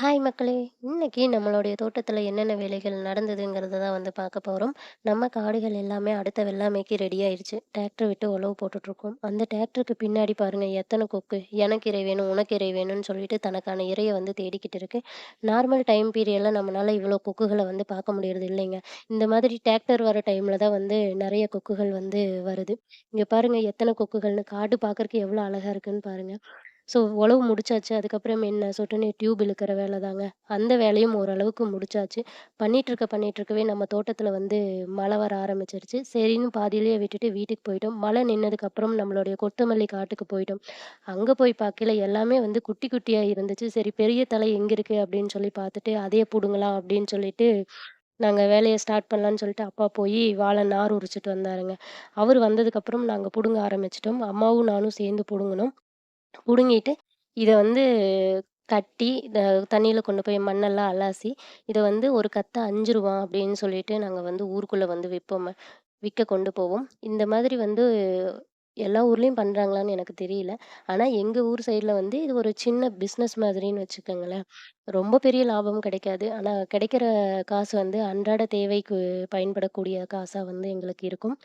Hi மக்களே இன்னைக்கு நம்மளுடைய தோட்டத்துல என்னென்ன வேலைகள் நடந்ததுங்கிறத தான் வந்து பார்க்க போகிறோம் நம்ம காடுகள் எல்லாமே அடுத்த வெள்ளாமைக்கு ரெடி ஆயிடுச்சு டிராக்டர் விட்டு உழவு போட்டுட்ருக்கோம். அந்த டிராக்டருக்கு பின்னாடி பாருங்க எத்தனை கொக்கு. எனக்கு இறை வேணும், உனக்கு இரை வேணும்னு சொல்லிட்டு தனக்கான இறையை வந்து தேடிக்கிட்டு இருக்கு. நார்மல் டைம் பீரியடில் நம்மளால் இவ்வளோ கொக்குகளை வந்து பார்க்க முடியறது இல்லைங்க. இந்த மாதிரி டிராக்டர் வர டைம்ல தான் வந்து நிறைய கொக்குகள் வந்து வருது. இங்க பாருங்க எத்தனை கொக்குகள்னு. காடு பார்க்குறக்கு எவ்வளோ அழகா இருக்குன்னு பாருங்க. ஸோ உழவு முடிச்சாச்சு. அதுக்கப்புறம் என்ன சொட்டு நீர் டியூப் இழுக்கிற வேலை தாங்க. அந்த வேலையும் ஓரளவுக்கு முடிச்சாச்சு. பண்ணிகிட்ருக்க பண்ணிகிட்ருக்கவே நம்ம தோட்டத்தில் வந்து மழை வர ஆரம்பிச்சிருச்சு சரின்னு பாதியிலேயே விட்டுட்டு வீட்டுக்கு போயிட்டோம். மழை நின்னதுக்கப்புறம் நம்மளுடைய கொத்தமல்லி காட்டுக்கு போயிட்டோம். அங்கே போய் பார்க்கையில எல்லாமே வந்து குட்டி குட்டியாக இருந்துச்சு. சரி பெரிய தலை எங்கே இருக்குது அப்படின்னு சொல்லி பார்த்துட்டு, அதையே பிடுங்கலாம் அப்படின்னு சொல்லிட்டு, நாங்கள் வேலையை ஸ்டார்ட் பண்ணலான்னு சொல்லிட்டு அப்பா போய் வாழை நார் உரிச்சிட்டு வந்தாருங்க. அவர் வந்ததுக்கப்புறம் நாங்கள் பிடுங்க ஆரம்பிச்சிட்டோம் அம்மாவும் நானும் சேர்ந்து பிடுங்கினோம் பிடுங்கிட்டு இதை வந்து கட்டி தண்ணியில் கொண்டு போய் மண்ணெல்லாம் அலாசி, இதை வந்து ஒரு கத்தை ரூ. 5 அப்படின்னு சொல்லிட்டு நாங்கள் வந்து ஊருக்குள்ளே வந்து விற்போம் விற்க கொண்டு போவோம். இந்த மாதிரி வந்து எல்லா ஊர்லேயும் பண்றாங்களான்னு எனக்கு தெரியல. ஆனால் எங்கள் ஊர் சைடில் வந்து இது ஒரு சின்ன பிஸ்னஸ் மாதிரின்னு வச்சுக்கோங்களேன். ரொம்ப பெரிய லாபம் கிடைக்காது. ஆனால் கிடைக்கிற காசு வந்து அன்றாட தேவைக்கு பயன்படக்கூடிய காசாக வந்து எங்களுக்கு இருக்கும்.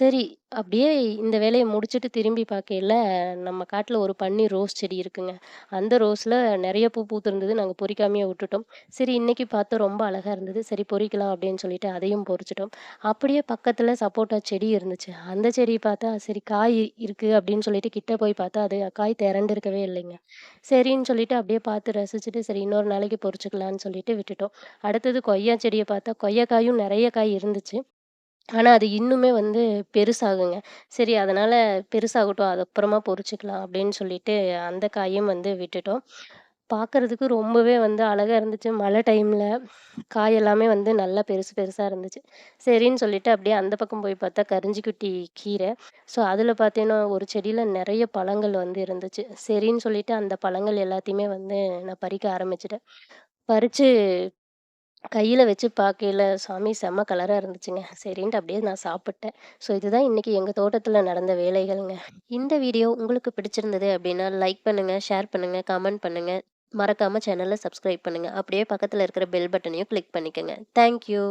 சரி அப்படியே இந்த வேலையை முடிச்சுட்டு திரும்பி பார்க்கையில, நம்ம காட்டில் ஒரு பன்னீர் ரோஸ் செடி இருக்குங்க. அந்த ரோஸில் நிறைய பூ பூத்திருந்தது. நாங்கள் பொறிக்காமையே விட்டுட்டோம். சரி இன்னைக்கு பார்த்து ரொம்ப அழகாக இருந்தது. சரி பொறிக்கலாம் அப்படின்னு சொல்லிட்டு அதையும் பொறிச்சிட்டோம் அப்படியே பக்கத்தில் சப்போட்டா செடி இருந்துச்சு. அந்த செடி பார்த்தா சரி காய் இருக்குது அப்படின்னு சொல்லிட்டு கிட்ட போய் பார்த்தா, அது காய் திரண்டிருக்கவே இல்லைங்க. சரின்னு சொல்லிட்டு அப்படியே பார்த்து ரசிச்சுட்டு, சரி இன்னொரு நாளைக்கு பொறிச்சுக்கலான்னு சொல்லிட்டு விட்டுட்டோம். அடுத்தது கொய்யா செடியை பார்த்தா, கொய்யாக்காயும் நிறைய காய் இருந்துச்சு. ஆனா, அது இன்னுமே வந்து பெருசாகுங்க. சரி அதனால பெருசாகட்டும். அது அப்புறமா பொறிச்சுக்கலாம் அப்படின்னு சொல்லிட்டு, அந்த காயும் வந்து விட்டுட்டோம். பார்க்கறதுக்கு ரொம்பவே வந்து அழகாக இருந்துச்சு. மழை டைமில் காய் எல்லாமே வந்து நல்லா பெருசு பெருசாக இருந்துச்சு. சரின்னு சொல்லிட்டு அப்படியே அந்த பக்கம் போய் பார்த்தா கரிஞ்சிக்குட்டி கீரை. ஸோ அதில் பார்த்தீங்கன்னா, ஒரு செடியில் நிறைய பழங்கள் வந்து இருந்துச்சு. சரின்னு சொல்லிட்டு அந்த பழங்கள் எல்லாத்தையுமே வந்து நான் பறிக்க ஆரம்பிச்சிட்டேன் பறித்து கையில் வச்சு பார்க்கையில, சாமி செம்ம கலராக இருந்துச்சுங்க. சரின்ட்டு அப்படியே நான் சாப்பிட்டேன். ஸோ இதுதான் இன்னைக்கு எங்கள் தோட்டத்தில் நடந்த வேலைகள்ங்க. இந்த வீடியோ உங்களுக்கு பிடிச்சிருந்தது அப்படின்னா, லைக் பண்ணுங்கள் ஷேர் பண்ணுங்கள் கமெண்ட் பண்ணுங்கள் மறக்காமல் சேனலை சப்ஸ்கிரைப் பண்ணுங்கள் அப்படியே பக்கத்தில் இருக்கிற பெல் பட்டனையும் கிளிக் பண்ணிக்கோங்க தேங்க் யூ.